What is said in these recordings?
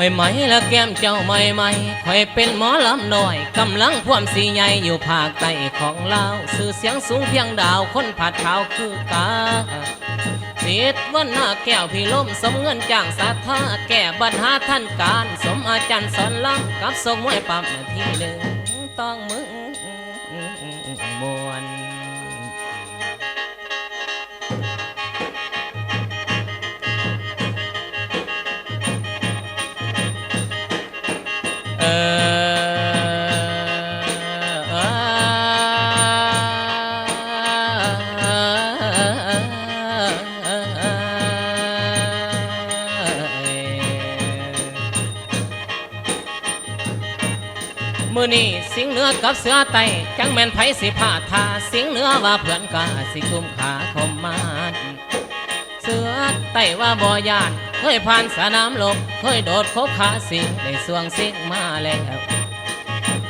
อยไหมและแก้มเจ้าไหม่ไหมคอยเป็นหมอลำหน่อยกำลังความสีใหญ่อยู่ภาคใต้ของเราสื่อเสียงสูงเพียงดาวคนผัดขาวคือกาเสียดวันหน้าแก้วพี่ล้มสมเงินจ้างสาธาแก้บัญหาท่านการ สมอาจารย์สอนลำกับสมมวยปั๊มนาทีหนึ่งต้องมึง มือนี่สิงเหนือกับเสือไตจังแม่นไผสิพาทาสิงเหนือว่าเพื่อนกาสิกุมขาคมมานเสือไตว่าบ่ยานเคยผ่านสนามลบเคยโดดคบขาสิงได้สวงสิงมาแล้ว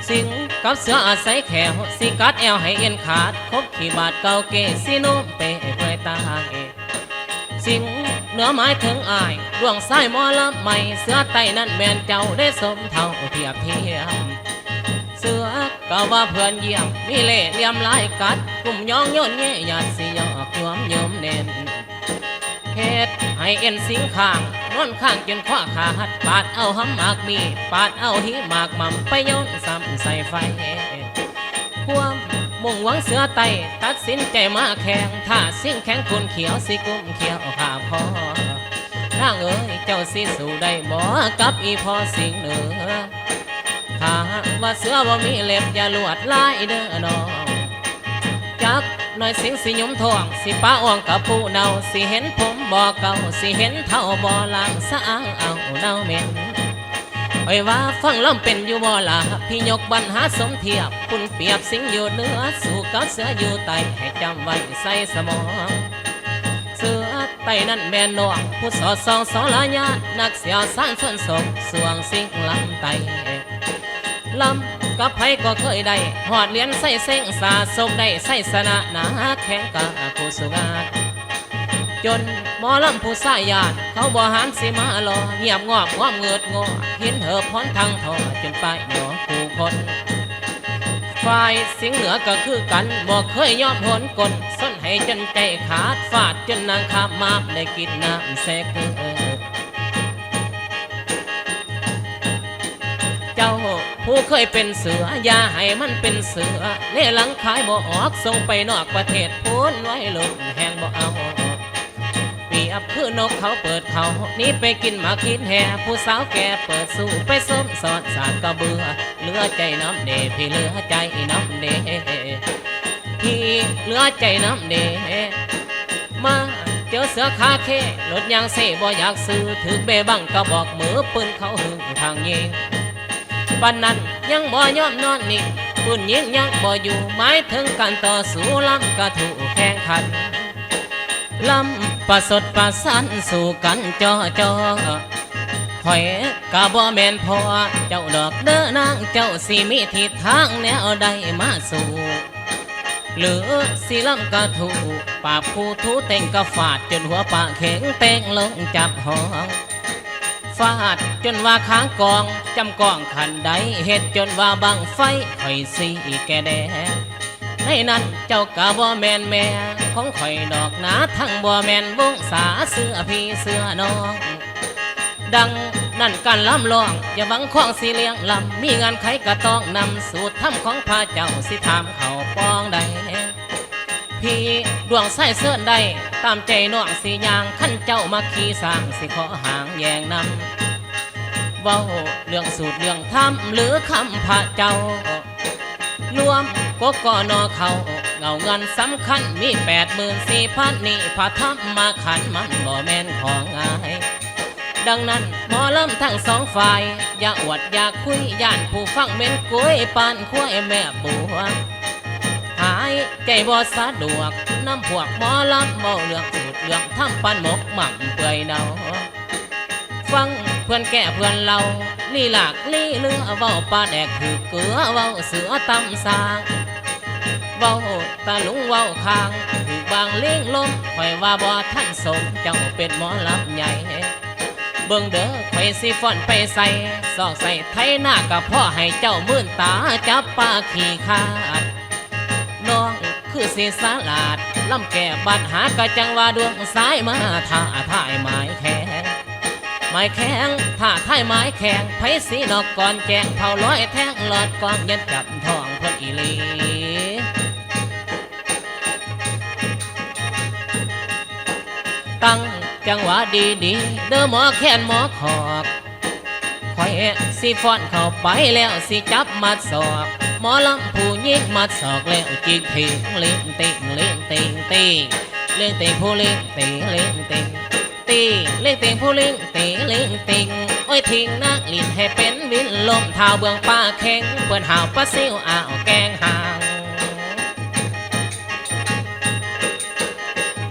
สิงกับเสืออาศัยแขวสิกัดแอวให้เอ็นขาดคบขี่บาดเก่าเกสิโนมเปเพื่อตายสิงเหนือไม้ถึงอายดวงสายมอลำใหม่เสือไตนั่นแมนเจ้าได้สมเท่าเทียบเทียม ก็ว่าเพื่อนเยี่ยมมีเล่เหลี่ยมลายกัดกลุ่มยองโยนเงี้ยหยาดสิยอกยวมโยมเน้นเฮ็ดให้เอ็นสิงข้างนอนข้างจนขว้าขาหัดปาดเอาหำหมากมี ปาดเอาหิหมากหม่ำไปโยนซ้ำใส่ไฟความมุ่งหวังเสือไตตัดสินใจมาแข่งถ้าสิ่งแข็งคนเขียวสิกุ้มเขียวขาพอร่างเอ้ยเจ้าสิสู่ได้บ่กับอีพอสิงเหนือ ถ้าว่าเสือบ่ามีเล็บอย่าลวดลายเด้อน้องจักหน่อยสิงสิยมทองสิป้าอ่องกับผู้เนาสิเห็นผมบ่เก่าสิเห็นเท่าบ่ลางสะอ้างเอาเนาเหม็นไอ้ว่าฟังล่ำเป็นอยู่บ่ล่ะพี่ยกบันหาสมเทียบคุณเปียบสิงอยู่เหนือสู่กับเสืออยู่ใต้ให้จำไว้ใส่สมองเสือไตนั่นแม่นน้องผู้สอดสองสองลาญานักเสียสานส่วนศกสวงสิงลำไต ลำกับไผก็เคยได้หอดเหรียญใส่เส้งสาสมได้ใส่สนะหนาแข่งกะผู้สุงาดจนหมอลำผู้สายญาติเขาบ่หันสิมาลอเงียบงอบความเงือดงอเห็นเถอพ้นทางทอจนไปหนอผู้คนฝ่ายสิงเหนือก็คือกันบ่เคยยอมหนกลส้นให้จนใจขาดฟาดจนนางขามาบได้กินน้ำแสกเอ ผู้เคยเป็นเสือ อย่าให้มันเป็นเสือเล่หลังขายบ่ออกส่งไปนอกประเทศพูนไว้ลุดแหงบ่เอาปรียบคือนกเขาเปิดเขานี่ไปกินมาคิดแห่ผู้สาวแก่เปิดสู้ไปส้มสอดสาดกระเบือเลือใจน้ำเดพี่เลือใจน้ำเดพี่เลือใจน้ำเดมาเจอเสือคาเครถยางเสบ่อยากซื้อถือเบบังก็บอกมือปืนเขาหึงทางยิง ปันนั้นยังบ่ยอมนอนนิ่งปุ่นยิงยังบ่อยู่หมายถึงการต่อสู้ลำกระถูแข่งขันลำประสดประสันสู่กันจอจอหอยกะบ่แม่นพอเจ้าดอกเด้อนางเจ้าสิมีทิศทางแนวใดมาสู่หรือสิลำกระถูปากผู้ทูเต็งกระฟาดจนหัวปากแข็งเต็งลงจับห้อง ฟาด จนว่าค้างกอง จำกองขันใดเฮ็ดจนว่าบังไฟข่อยสีแกแดงในนั้นเจ้ากะบ่แมนแม่ของข่อยดอกหนาทั้งบ่แมนวงสาเสื้อพี่เสื้อน้อง ดังนั่นการล้ำลอง อย่าหวังของสิเลี้ยงลำ มีงานไขกะต้องนำสูตรทำของพระเจ้าสิถามเขาปองใดพี่ดวงไส้เสื้อนได้ ตามใจน้องสิยางขั้นเจ้ามาขี่สร้างสิขอหางแยงนำ เว้าเรื่องสูตรเรื่องธรรมหรือคำพระเจ้ารวมก็ก่อนอเขาเงาเงินสำคัญมีแปดหมื่นสี่พันนี่พระธรรมมาขันมันบ่แม่นของง่ายดังนั้นหมอลำทั้งสองฝ่าย อย่าอวดอย่าคุยย่านผู้ฟังเม่นกล้วยปานคุ้ยแม่บัวหายใจบ่สะดวกน้ำพวกหมอลำเมาเรื่องสูตรเรื่องทำปันหมกหม่ำเปื่อยเนาฟัง พื่อนแก่เพื่อนเราลีหลากลีเลือเว้าปลาแดกถือเกลือเว้าเสือตำสางเว้าตาลุงเว้าคางถือบางเลี้ยงลมคอยว่าบ่ท่านสมเจ้าเป็นหมอลำใหญ่เบิ่งเด้อไฟสิฟอนไปใส่ซอกใส่ไทยหน้ากับพ่อให้เจ้ามื่นตาจับปลาขี่ขาดน้องคือสีสาลาดลำแก่บัดหากะจังว่าดวงสายมาท่าท่ายไม้แข็ง ไม้แข็งท่าท่ายไม้แข็งไผสีนอกก่อนแจงเผาร้อยแทงหลอดกองยันจับทองพ่นอีลีตั้งจังหวะดีดีเด้อหมอแค้นหมอขอกคอยสิฟ้อนเข้าไปแล้วสิจับมัดศอกหมอลำผู้ยิงมัดศอกแล้วจิกทิ้งเล่งติงเล่งติงตีเล่งติงผู้เล่งติงเล่งติง ตีเล่งติงผู้เล่งติงเล่งติงโอ้ยทิ้งนักลินให้เป็นวินลมเท้าเบืองป้าแข็งเปิ้นหาวปลาซิวอ่าวแกงหาง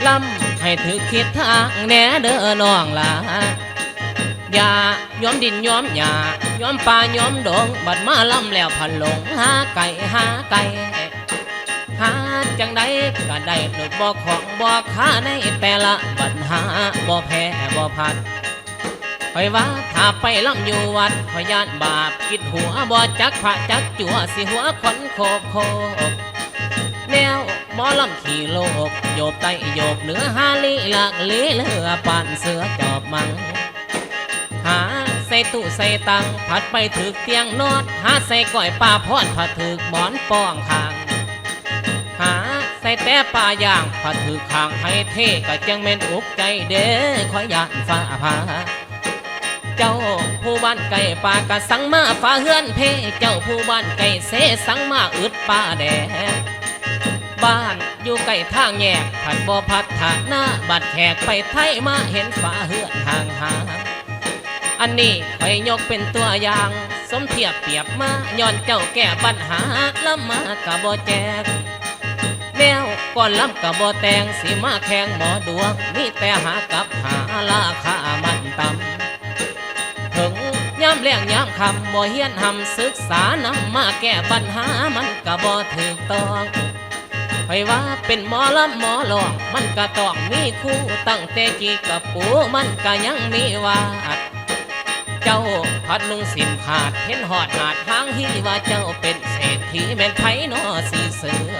ลำให้ถือคิดทางแหนเด้อน้องล่ะอย่าย้อมดินย้อมหญ้าย้อมป่าย้อมดง บัดมาลำแล้วพันหลงหาไก่หาไก่หา จังใดก็ได้หลุดบ่ของบ่ค้าในแต่ละบัดหาบ่แพ้บ่พัดคอยว่าถ้าไปลำอยู่วัดขอยานบาปคิดหัวบ่จักพระจักจั่วสิหัวคนโคกโคกแนวหมอลำขี่โลกโยบไตโยบเหนือฮาลีหลากลีเลือปานเสือจอบมัง หาใส่ตู้ใส่ตัง ผัดไปถึกเตียงนอดหาใส่ก้อยปลาพอนผัดถึกหมอนป้องคา ส่แต่ปลาย่างผัดถึกคางให้เท่ก็จังเม็นอุกใจเด้ขอยยานฟ้าผาเจ้าผู้บ้านไก่ป่ากะสังมาฟ้าเฮือนเพเจ้าผู้บ้านไก่เสสังมาอึดป่าแดดบ้านอยู่ใกล้ทางแยกผัดบ่พัดฐานหน้าบัดแขกไปไทยมาเห็นฝาเฮือนห่างหาอันนี้ไปยกเป็นตัวอย่าง สมเทียบเปรียบมาย้อนเจ้าแก้ปัญหาแล้วมากะบ่แจก แนวก่อนลำกะบ่แตงสิมาแข่งหมอดวงมีแต่หากับหาราคามันต่ำถึงย่ำแรงย่ำคำบ่เฮียนหำศึกษานำมาแก้ปัญหามันก็บ่ถูกต้องไปว่าเป็นหมอลำหมอหลอกมันก็ต้องมีคู่ตั้งแต่จีกับปูมันก็ยังมีวาดเจ้าพัดลุงสินขาดเห็นหอดหาดทางที่ว่าเจ้าเป็นเศรษฐีแม่นไผนอสีเสือ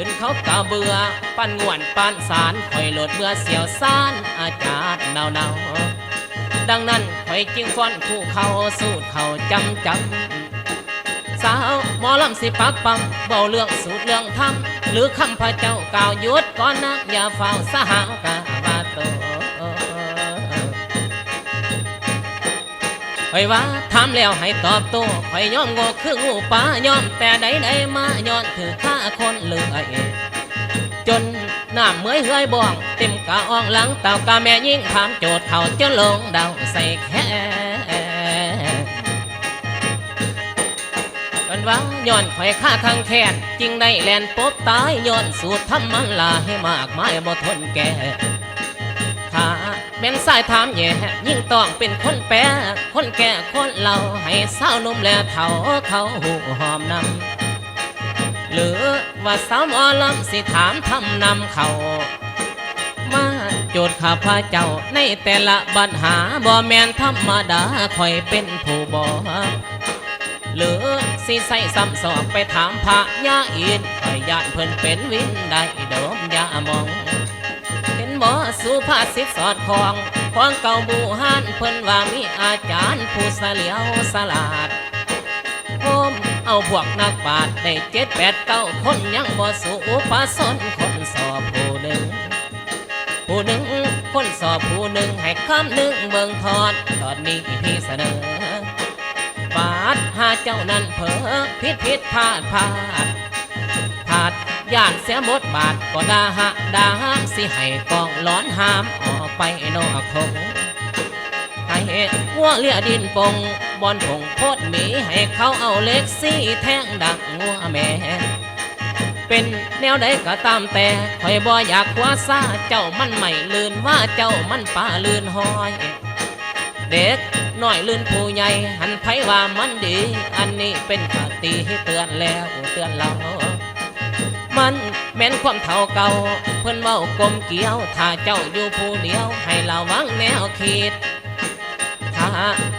ขึ้นเขากะเบื่อปั้นงวนปั้นสารคอยโหลดเบื่อเสียวซ่านอาจารย์เนาเนาดังนั้นคอยจึงฟ้อนคู่เขาสูตรเขาจำจำสาวหมอลำสิปักปั๊มเบาเรื่องสูตรเรื่องทำหรือคำพระเจ้ากล่าวยุดก่อนนะอย่าเฝ้าสหาวกา อยว่าถามแล้วให้ตอบโต้คอยยอมโง่คืองูป่ายอมแต่ใดใดๆมาย้อนถือข้าคนเลือยจนน้ำเมื่อยเฮือยบ่องเต็มกะอ่องหลังเต่ากะแม่ยิ่งถามโจทย์เขาจะลงเดาใส่แค่กันว่าย้อนข่อยข้าทางแค้นจึงได้แลนปบตายย้อนสูตรทำมันลาให้มากมายบ่ทนแก่ เป็นสายถามแย่ยิ่งต้องเป็นคนแปรคนแก่คนเราให้สาวนุ่มและเฒ่าเขาหูหอมนำหรือว่าสาวหมอลำสิถามทำนำเขามาโจทย์ข้าพระเจ้าในแต่ละปัญหาบ่แมนธรรมดาคอยเป็นผู้บอกหรือสิใส่ซ้ำสอบไปถามพระยาอินคอยยานเพิ่นเป็นวินได้ดมยามอง ห็นบ่สุภาษิตสอดคล้องของเก่าบูฮานเพิ่นว่ามีอาจารย์ผู้เสลียวสลาดโอมเอาพวกนักปราชญ์ได้เจ็ดแปดเก้าคนยังบ่สู่อุปสนคนสอบผู้หนึ่งผู้หนึ่งคนสอบผู้หนึ่งให้คำหนึ่งเบิ่งทอดตอนนี้พี่เสนอบาทหาเจ้านั้นเผลอผิดผิดพลาดพลาด ย่านเสียหมดบาทก็ด่าหะด่าห้ามสิให้กองร้อนหามออกไปนอกทงให้วัวเลียดินปงบอนผงโคตรหมีให้เขาเอาเล็กซี่แทงดักงัวแม่เป็นแนวใดก็ตามแต่คอยบ่อยากคว้าซาเจ้ามันไม่ลื่นว่าเจ้ามันป่าลื่นหอย เด็กน้อยลื่นผู้ใหญ่หันไผว่ามันดี อันนี้เป็นคติให้เตือนแล้วเตือนเรา มันแม่นความเท่าเก่า เพิ่นเว้ากลมเกี่ยว ถ้าเจ้าอยู่ผู้เดียว ให้ระวังแนวคิดถ้า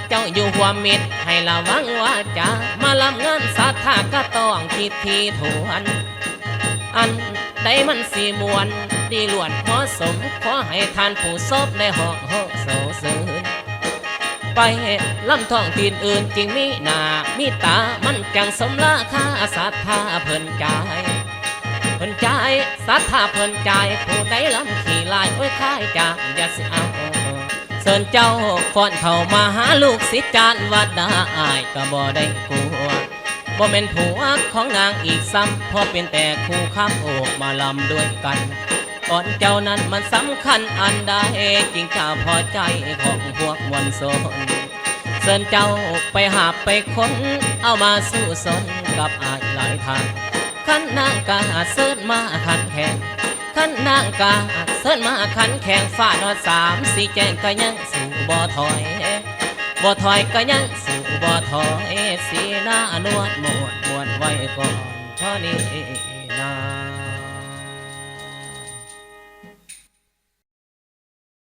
เจ้าอยู่หัวมิดให้ระวังว่าจะมาลำงานสัทธาก็ต้องคิดทีถวนอันใดมันสีมวน ดีล้วนเหมาะสม ขอให้ทานผู้ซบในหองโฮโซเสืนไปลำท้องตีนอื่นจริงมีหนามีตามันจังสมราคาสัทธาเพิ่นจ่าย เพิ่นจ่ายสัทธาเพิ่นใจผู้ใดลำขี่ลายโอ้ยค่ายจาอย่าสิเอาเสินเจ้าฟ้อนเข้ามาหาลูกศิษย์จานวัดดาอายก็บ่ได้กลัวบ่เป็นผัวของนางอีกซ้ำเพราะเป็นแต่คู่ค้ำโอกมาลำด้วยกันก่อนเจ้านั้นมันสำคัญอันใดจริงจะพอใจของพวกมวลชนเสินเจ้าไปหาไปค้นเอามาสู้สนกับอายหลายทาง ขันนางกาเสิร์นมาขันแข่งขันนางกาเสิร์นมาขันแข่งฝ่านอดสามสี่แจงก็ยังสู่บ่ถอยบ่ถอยก็ยังสู่บ่ถอยสีหน้านวดหมวดมวนไว้ก่อนเท่านี้นา